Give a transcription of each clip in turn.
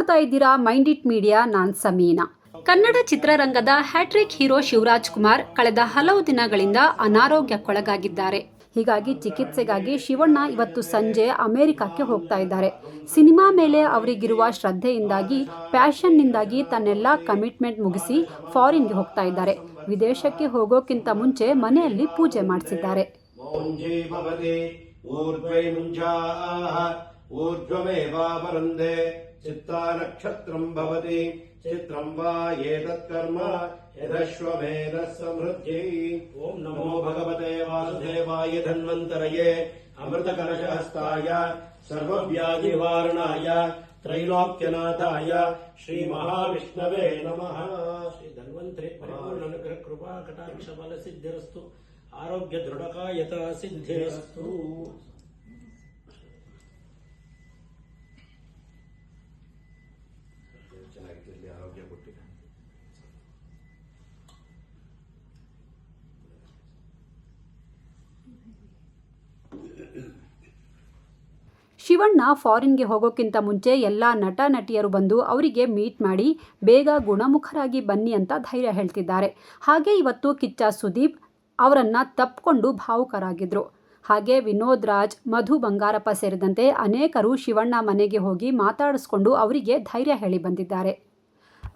ನೋಡ್ತಾ ಇದ್ದೀರಾ mind it media, ನಾನ್ ಸಮೀನಾ. ಕನ್ನಡ ಚಿತ್ರರಂಗದ ಹ್ಯಾಟ್ರಿಕ್ ಹೀರೋ ಶಿವರಾಜ್ ಕುಮಾರ್ ಕಳೆದ ಹಲವು ದಿನಗಳಿಂದ ಅನಾರೋಗ್ಯಕ್ಕೊಳಗಾಗಿದ್ದಾರೆ. ಹೀಗಾಗಿ ಚಿಕಿತ್ಸೆಗಾಗಿ ಶಿವಣ್ಣ ಇವತ್ತು ಸಂಜೆ ಅಮೆರಿಕಕ್ಕೆ ಹೋಗ್ತಾ ಇದ್ದಾರೆ. ಸಿನಿಮಾ ಮೇಲೆ ಅವರಿಗಿರುವ ಶ್ರದ್ಧೆಯಿಂದಾಗಿ, ಪ್ಯಾಷನ್ನಿಂದಾಗಿ ತನ್ನೆಲ್ಲ ಕಮಿಟ್ಮೆಂಟ್ ಮುಗಿಸಿ ಫಾರಿನ್ಗೆ ಹೋಗ್ತಾ ಇದ್ದಾರೆ. ವಿದೇಶಕ್ಕೆ ಹೋಗೋಕ್ಕಿಂತ ಮುಂಚೆ ಮನೆಯಲ್ಲಿ ಪೂಜೆ ಮಾಡಿಸಿದ್ದಾರೆ. भवति ऊर्ध्वै मुञ्जाः ऊर्ध्वमेवावरुन्धे चित्ता नक्षत्रम् भवति चित्रम् वा एतत्कर्म यदश्वमेधः समृद्ध्यै ॐ नमो भगवते वासुदेवाय धन्वन्तरये अमृतकलशहस्ताय सर्वव्याधिवारणाय त्रैलोक्यनाथाय श्रीमहाविष्णवे नमः श्रीधन्वन्तरि परिपूर्णानुग्रह कृपा कटाक्ष ಶಿವಣ್ಣ ಫಾರಿನ್ಗೆ ಹೋಗೋಕ್ಕಿಂತ ಮುಂಚೆ ಎಲ್ಲ ನಟ, ನಟಿಯರು ಬಂದು ಅವರಿಗೆ ಮೀಟ್ ಮಾಡಿ ಬೇಗ ಗುಣಮುಖರಾಗಿ ಬನ್ನಿ ಅಂತ ಧೈರ್ಯ ಹೇಳ್ತಿದ್ದಾರೆ. ಹಾಗೆ ಇವತ್ತು ಕಿಚ್ಚ ಸುದೀಪ್ ಅವರನ್ನು ತಪ್ಪಿಕೊಂಡು ಭಾವುಕರಾಗಿದ್ದರು ಹಾಗೆ ವಿನೋದ್ ರಾಜ್, ಮಧು ಬಂಗಾರಪ್ಪ ಸೇರಿದಂತೆ ಅನೇಕರು ಶಿವಣ್ಣ ಮನೆಗೆ ಹೋಗಿ ಮಾತಾಡಿಸ್ಕೊಂಡು ಅವರಿಗೆ ಧೈರ್ಯ ಹೇಳಿ ಬಂದಿದ್ದಾರೆ.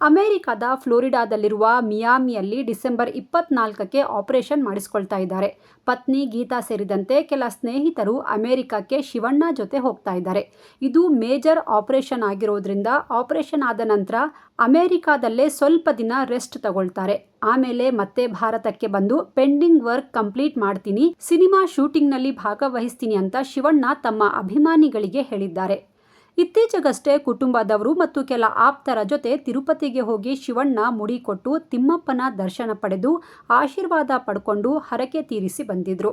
ಅಮೆರಿಕದ ಫ್ಲೋರಿಡಾದಲ್ಲಿರುವ ಮಿಯಾಮಿಯಲ್ಲಿ ಡಿಸೆಂಬರ್ ಇಪ್ಪತ್ನಾಲ್ಕಕ್ಕೆ ಆಪರೇಷನ್ ಮಾಡಿಸ್ಕೊಳ್ತಾ ಇದ್ದಾರೆ. ಪತ್ನಿ ಗೀತಾ ಸೇರಿದಂತೆ ಕೆಲ ಸ್ನೇಹಿತರು ಅಮೆರಿಕಕ್ಕೆ ಶಿವಣ್ಣ ಜೊತೆ ಹೋಗ್ತಾ ಇದ್ದಾರೆ. ಇದು ಮೇಜರ್ ಆಪರೇಷನ್ ಆಗಿರೋದ್ರಿಂದ ಆಪರೇಷನ್ ಆದ ನಂತರ ಅಮೆರಿಕಾದಲ್ಲೇ ಸ್ವಲ್ಪ ದಿನ ರೆಸ್ಟ್ ತಗೊಳ್ತಾರೆ. ಆಮೇಲೆ ಮತ್ತೆ ಭಾರತಕ್ಕೆ ಬಂದು ಪೆಂಡಿಂಗ್ ವರ್ಕ್ ಕಂಪ್ಲೀಟ್ ಮಾಡ್ತೀನಿ, ಸಿನಿಮಾ ಶೂಟಿಂಗ್ನಲ್ಲಿ ಭಾಗವಹಿಸ್ತೀನಿ ಅಂತ ಶಿವಣ್ಣ ತಮ್ಮ ಅಭಿಮಾನಿಗಳಿಗೆ ಹೇಳಿದ್ದಾರೆ. ಇತ್ತೀಚೆಗಷ್ಟೇ ಕುಟುಂಬದವರು ಮತ್ತು ಕೆಲ ಆಪ್ತರ ಜೊತೆ ತಿರುಪತಿಗೆ ಹೋಗಿ ಶಿವಣ್ಣ ಮುಡಿಕೊಟ್ಟು ತಿಮ್ಮಪ್ಪನ ದರ್ಶನ ಪಡೆದು ಆಶೀರ್ವಾದ ಪಡ್ಕೊಂಡು ಹರಕೆ ತೀರಿಸಿ ಬಂದಿದ್ರು.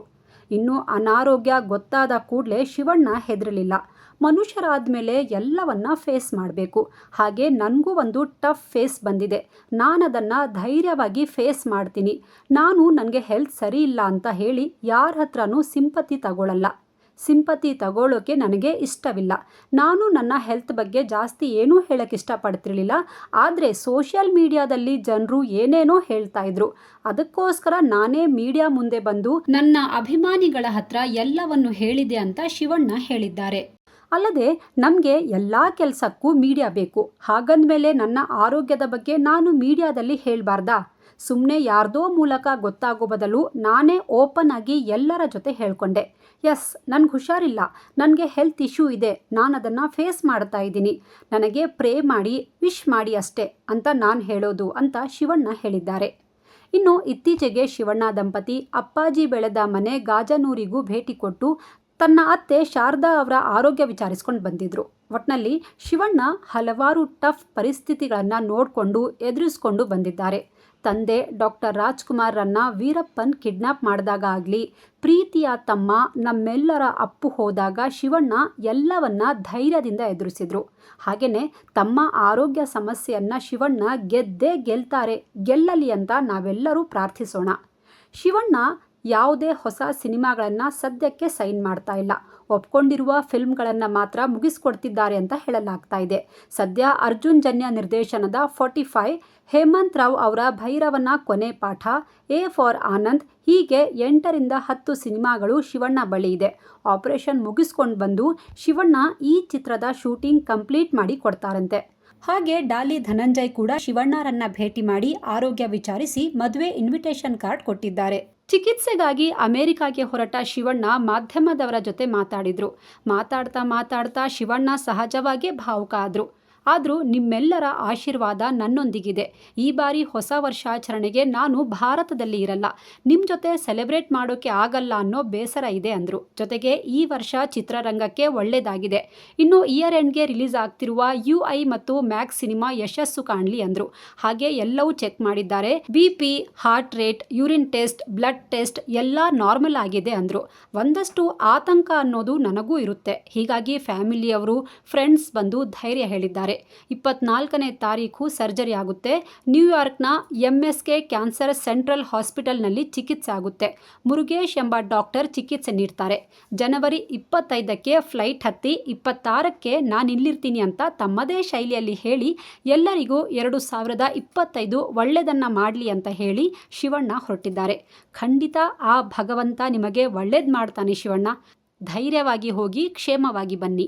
ಇನ್ನು ಅನಾರೋಗ್ಯ ಗೊತ್ತಾದ ಕೂಡಲೇ ಶಿವಣ್ಣ ಹೆದರಲಿಲ್ಲ. ಮನುಷ್ಯರಾದ ಮೇಲೆ ಎಲ್ಲವನ್ನ ಫೇಸ್ ಮಾಡಬೇಕು. ಹಾಗೆ ನನಗೂ ಒಂದು ಟಫ್ ಫೇಸ್ ಬಂದಿದೆ. ನಾನು ಅದನ್ನು ಧೈರ್ಯವಾಗಿ ಫೇಸ್ ಮಾಡ್ತೀನಿ. ನಾನು ನನಗೆ ಹೆಲ್ತ್ ಸರಿ ಇಲ್ಲ ಅಂತ ಹೇಳಿ ಯಾರ ಹತ್ರನೂ ಸಿಂಪತಿ ತಗೊಳ್ಳಲ್ಲ ಸಿಂಪತಿ ತಗೊಳ್ಳೋಕೆ ನನಗೆ ಇಷ್ಟವಿಲ್ಲ. ನಾನು ನನ್ನ ಹೆಲ್ತ್ ಬಗ್ಗೆ ಜಾಸ್ತಿ ಏನೂ ಹೇಳಕ್ಕೆ ಇಷ್ಟಪಡ್ತಿರಲಿಲ್ಲ. ಆದರೆ ಸೋಷಿಯಲ್ ಮೀಡಿಯಾದಲ್ಲಿ ಜನರು ಏನೇನೋ ಹೇಳ್ತಾ ಇದ್ರು. ಅದಕ್ಕೋಸ್ಕರ ನಾನೇ ಮೀಡಿಯಾ ಮುಂದೆ ಬಂದು ನನ್ನ ಅಭಿಮಾನಿಗಳ ಹತ್ರ ಎಲ್ಲವನ್ನು ಹೇಳಿದೆ ಅಂತ ಶಿವಣ್ಣ ಹೇಳಿದ್ದಾರೆ. ಅಲ್ಲದೆ ನಮಗೆ ಎಲ್ಲ ಕೆಲಸಕ್ಕೂ ಮೀಡಿಯಾ ಬೇಕು. ಹಾಗಂದಮೇಲೆ ನನ್ನ ಆರೋಗ್ಯದ ಬಗ್ಗೆ ನಾನು ಮೀಡಿಯಾದಲ್ಲಿ ಹೇಳಬಾರ್ದಾ? ಸುಮ್ಮನೆ ಯಾರ್ದೋ ಮೂಲಕ ಗೊತ್ತಾಗೋ ಬದಲು ನಾನೇ ಓಪನ್ ಆಗಿ ಎಲ್ಲರ ಜೊತೆ ಹೇಳ್ಕೊಂಡೆ. ಎಸ್ ನನಗೆ ಹುಷಾರಿಲ್ಲ. ನನಗೆ ಹೆಲ್ತ್ ಇಶ್ಯೂ ಇದೆ. ನಾನು ಅದನ್ನು ಫೇಸ್ ಮಾಡ್ತಾ ಇದ್ದೀನಿ. ನನಗೆ ಪ್ರೇ ಮಾಡಿ ವಿಶ್ ಮಾಡಿ ಅಷ್ಟೇ ಅಂತ ನಾನು ಹೇಳೋದು ಅಂತ ಶಿವಣ್ಣ ಹೇಳಿದ್ದಾರೆ. ಇನ್ನು ಇತ್ತೀಚೆಗೆ ಶಿವಣ್ಣ ದಂಪತಿ ಅಪ್ಪಾಜಿ ಬೆಳೆದ ಮನೆ ಗಾಜನೂರಿಗೂ ಭೇಟಿ ಕೊಟ್ಟು ತನ್ನ ಅತ್ತೆ ಶಾರದಾ ಅವರ ಆರೋಗ್ಯ ವಿಚಾರಿಸ್ಕೊಂಡು ಬಂದಿದ್ರು. ಒಟ್ನಲ್ಲಿ ಶಿವಣ್ಣ ಹಲವಾರು ಟಫ್ ಪರಿಸ್ಥಿತಿಗಳನ್ನು ನೋಡಿಕೊಂಡು ಎದುರಿಸ್ಕೊಂಡು ಬಂದಿದ್ದಾರೆ. ತಂದೆ ಡಾಕ್ಟರ್ ರಾಜ್ಕುಮಾರ್ರನ್ನ ವೀರಪ್ಪನ್ ಕಿಡ್ನಾಪ್ ಮಾಡಿದಾಗ ಆಗಲಿ, ಪ್ರೀತಿಯ ತಮ್ಮ ನಮ್ಮೆಲ್ಲರ ಅಪ್ಪು ಹೋದಾಗ ಶಿವಣ್ಣ ಎಲ್ಲವನ್ನ ಧೈರ್ಯದಿಂದ ಎದುರಿಸಿದ್ರು. ಹಾಗೆಯೇ ತಮ್ಮ ಆರೋಗ್ಯ ಸಮಸ್ಯೆಯನ್ನು ಶಿವಣ್ಣ ಗೆದ್ದೇ ಗೆಲ್ತಾರೆ, ಗೆಲ್ಲಲಿ ಅಂತ ನಾವೆಲ್ಲರೂ ಪ್ರಾರ್ಥಿಸೋಣ. ಶಿವಣ್ಣ ಯಾವುದೇ ಹೊಸ ಸಿನಿಮಾಗಳನ್ನು ಸದ್ಯಕ್ಕೆ ಸೈನ್ ಮಾಡ್ತಾ ಇಲ್ಲ. ಒಪ್ಕೊಂಡಿರುವ ಫಿಲ್ಮ್ಗಳನ್ನು ಮಾತ್ರ ಮುಗಿಸ್ಕೊಡ್ತಿದ್ದಾರೆ ಅಂತ ಹೇಳಲಾಗ್ತಾ ಇದೆ. ಸದ್ಯ ಅರ್ಜುನ್ ಜನ್ಯ ನಿರ್ದೇಶನದ ಫಾರ್ಟಿ ಫೈವ್, ಹೇಮಂತ್ ರಾವ್ ಅವರ ಭೈರವನ ಕೊನೆ ಪಾಠ, ಎ ಫಾರ್ ಆನಂದ್, ಹೀಗೆ ಎಂಟರಿಂದ ಹತ್ತು ಸಿನಿಮಾಗಳು ಶಿವಣ್ಣ ಬಳಿ ಇದೆ. ಆಪರೇಷನ್ ಮುಗಿಸ್ಕೊಂಡು ಬಂದು ಶಿವಣ್ಣ ಈ ಚಿತ್ರದ ಶೂಟಿಂಗ್ ಕಂಪ್ಲೀಟ್ ಮಾಡಿ ಕೊಡ್ತಾರಂತೆ. ಹಾಗೆ ಡಾಲಿ ಧನಂಜಯ್ ಕೂಡ ಶಿವಣ್ಣರನ್ನ ಭೇಟಿ ಮಾಡಿ ಆರೋಗ್ಯ ವಿಚಾರಿಸಿ ಮದುವೆ ಇನ್ವಿಟೇಷನ್ ಕಾರ್ಡ್ ಕೊಟ್ಟಿದ್ದಾರೆ. ಚಿಕಿತ್ಸೆಗಾಗಿ ಅಮೆರಿಕಾಗೆ ಹೊರಟ ಶಿವಣ್ಣ ಮಾಧ್ಯಮದವರ ಜೊತೆ ಮಾತಾಡಿದ್ರು. ಮಾತಾಡ್ತಾ ಮಾತಾಡ್ತಾ ಶಿವಣ್ಣ ಸಹಜವಾಗೇ ಭಾವುಕ ಆದ್ರು. ಆದರೂ ನಿಮ್ಮೆಲ್ಲರ ಆಶೀರ್ವಾದ ನನ್ನೊಂದಿಗಿದೆ. ಈ ಬಾರಿ ಹೊಸ ವರ್ಷಾಚರಣೆಗೆ ನಾನು ಭಾರತದಲ್ಲಿ ಇರಲ್ಲ. ನಿಮ್ಮ ಜೊತೆ ಸೆಲೆಬ್ರೇಟ್ ಮಾಡೋಕ್ಕೆ ಆಗಲ್ಲ ಅನ್ನೋ ಬೇಸರ ಇದೆ ಅಂದರು. ಜೊತೆಗೆ ಈ ವರ್ಷ ಚಿತ್ರರಂಗಕ್ಕೆ ಒಳ್ಳೆಯದಾಗಿದೆ ಇನ್ನು ಇಯರ್ ಎಂಡ್ಗೆ ರಿಲೀಸ್ ಆಗ್ತಿರುವ ಯು ಐ ಮತ್ತು ಮ್ಯಾಕ್ಸ್ ಸಿನಿಮಾ ಯಶಸ್ಸು ಕಾಣಲಿ ಅಂದರು. ಹಾಗೆ ಎಲ್ಲವೂ ಚೆಕ್ ಮಾಡಿದ್ದಾರೆ. B P, heart rate, urine test, blood test ಎಲ್ಲ ನಾರ್ಮಲ್ ಆಗಿದೆ ಅಂದರು. ಒಂದಷ್ಟು ಆತಂಕ ಅನ್ನೋದು ನನಗೂ ಇರುತ್ತೆ. ಹೀಗಾಗಿ ಫ್ಯಾಮಿಲಿಯವರು, ಫ್ರೆಂಡ್ಸ್ ಬಂದು ಧೈರ್ಯ ಹೇಳಿದ್ದಾರೆ. ಹೇಳಿದ್ದಾರೆ ಇಪ್ಪತ್ನಾಲ್ಕನೇ ತಾರೀಕು ಸರ್ಜರಿ ಆಗುತ್ತೆ. ನ್ಯೂಯಾರ್ಕ್ನ M S K cancer central ಹಾಸ್ಪಿಟಲ್ನಲ್ಲಿ ಚಿಕಿತ್ಸೆ ಆಗುತ್ತೆ. ಮುರುಗೇಶ್ ಎಂಬ ಡಾಕ್ಟರ್ ಚಿಕಿತ್ಸೆ ನೀಡ್ತಾರೆ. ಜನವರಿ ಇಪ್ಪತ್ತೈದಕ್ಕೆ ಫ್ಲೈಟ್ ಹತ್ತಿ ಇಪ್ಪತ್ತಾರಕ್ಕೆ ನಾನು ಇಲ್ಲಿರ್ತೀನಿ ಅಂತ ತಮ್ಮದೇ ಶೈಲಿಯಲ್ಲಿ ಹೇಳಿ, ಎಲ್ಲರಿಗೂ ಎರಡು ಸಾವಿರದ ಇಪ್ಪತ್ತೈದು ಒಳ್ಳೆಯದನ್ನು ಮಾಡಲಿ ಅಂತ ಹೇಳಿ ಶಿವಣ್ಣ ಹೊರಟಿದ್ದಾರೆ. ಖಂಡಿತ ಆ ಭಗವಂತ ನಿಮಗೆ ಒಳ್ಳೇದು ಮಾಡ್ತಾನೆ ಶಿವಣ್ಣ. ಧೈರ್ಯವಾಗಿ ಹೋಗಿ ಕ್ಷೇಮವಾಗಿ ಬನ್ನಿ.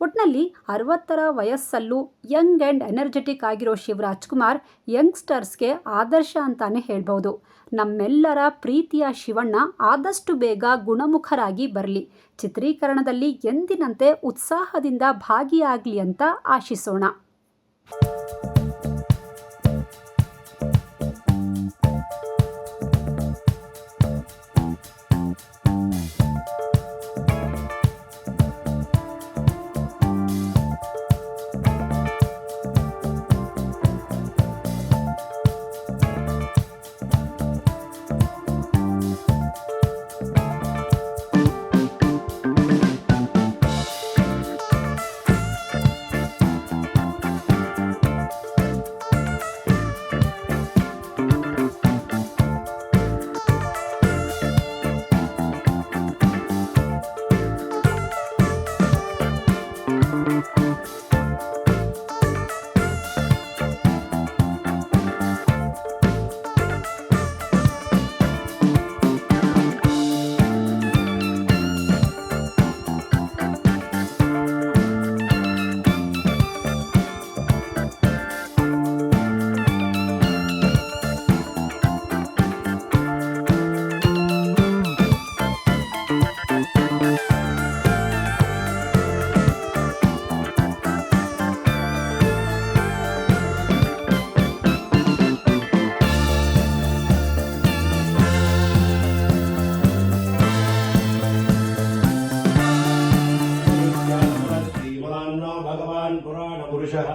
ಒಟ್ನಲ್ಲಿ ಅರವತ್ತರ ವಯಸ್ಸಲ್ಲೂ ಯಂಗ್ ಆ್ಯಂಡ್ ಎನರ್ಜೆಟಿಕ್ ಆಗಿರೋ ಶಿವರಾಜ್ ಕುಮಾರ್ ಯಂಗ್ಸ್ಟರ್ಸ್ಗೆ ಆದರ್ಶ ಅಂತಾನೆ ಹೇಳ್ಬೋದು ನಮ್ಮೆಲ್ಲರ ಪ್ರೀತಿಯ ಶಿವಣ್ಣ ಆದಷ್ಟು ಬೇಗ ಗುಣಮುಖರಾಗಿ ಬರಲಿ. ಚಿತ್ರೀಕರಣದಲ್ಲಿ ಎಂದಿನಂತೆ ಉತ್ಸಾಹದಿಂದ ಭಾಗಿಯಾಗಲಿ ಅಂತ ಆಶಿಸೋಣ.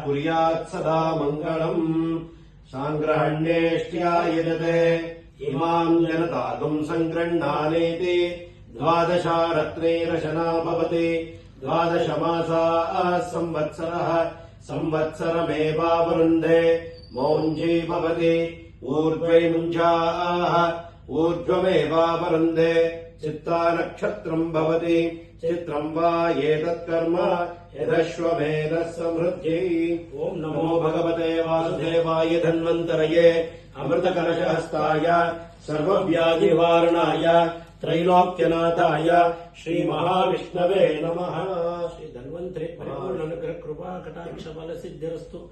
कुर्यात् सदा मङ्गलम् साङ्ग्रहण्येष्ट्या यजते इमाम् जनतागुम् सङ्गृह्णानेति द्वादशारत्नेरशना भवति द्वादशमासाः संवत्सरः संवत्सरमेवावरुन्धे मौञ्जी भवति ऊर्ध्वे मुञ्जाः ऊर्ध्वमेवावरुन्धे चित्ता नक्षत्रम् भवति चित्रम् वा एतत्कर्म यदश्वमेधः समृद्ध्यै ॐ नमो भगवते वासुदेवाय धन्वन्तरये अमृतकलशहस्ताय सर्वव्याधिवारणाय त्रैलोक्यनाथाय श्रीमहाविष्णवे नमः श्री धन्वन्तरि परिपूर्णानुग्रह कृपा कटाक्ष बल सिद्धिरस्तु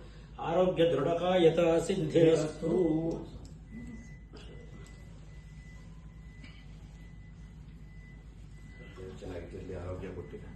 आरोग्य दृढकायता सिद्धिरस्तु ಚೆನ್ನಾಗಿರ್ಲಿ ಆರೋಗ್ಯ ಕೊಟ್ಟಿಲ್ಲ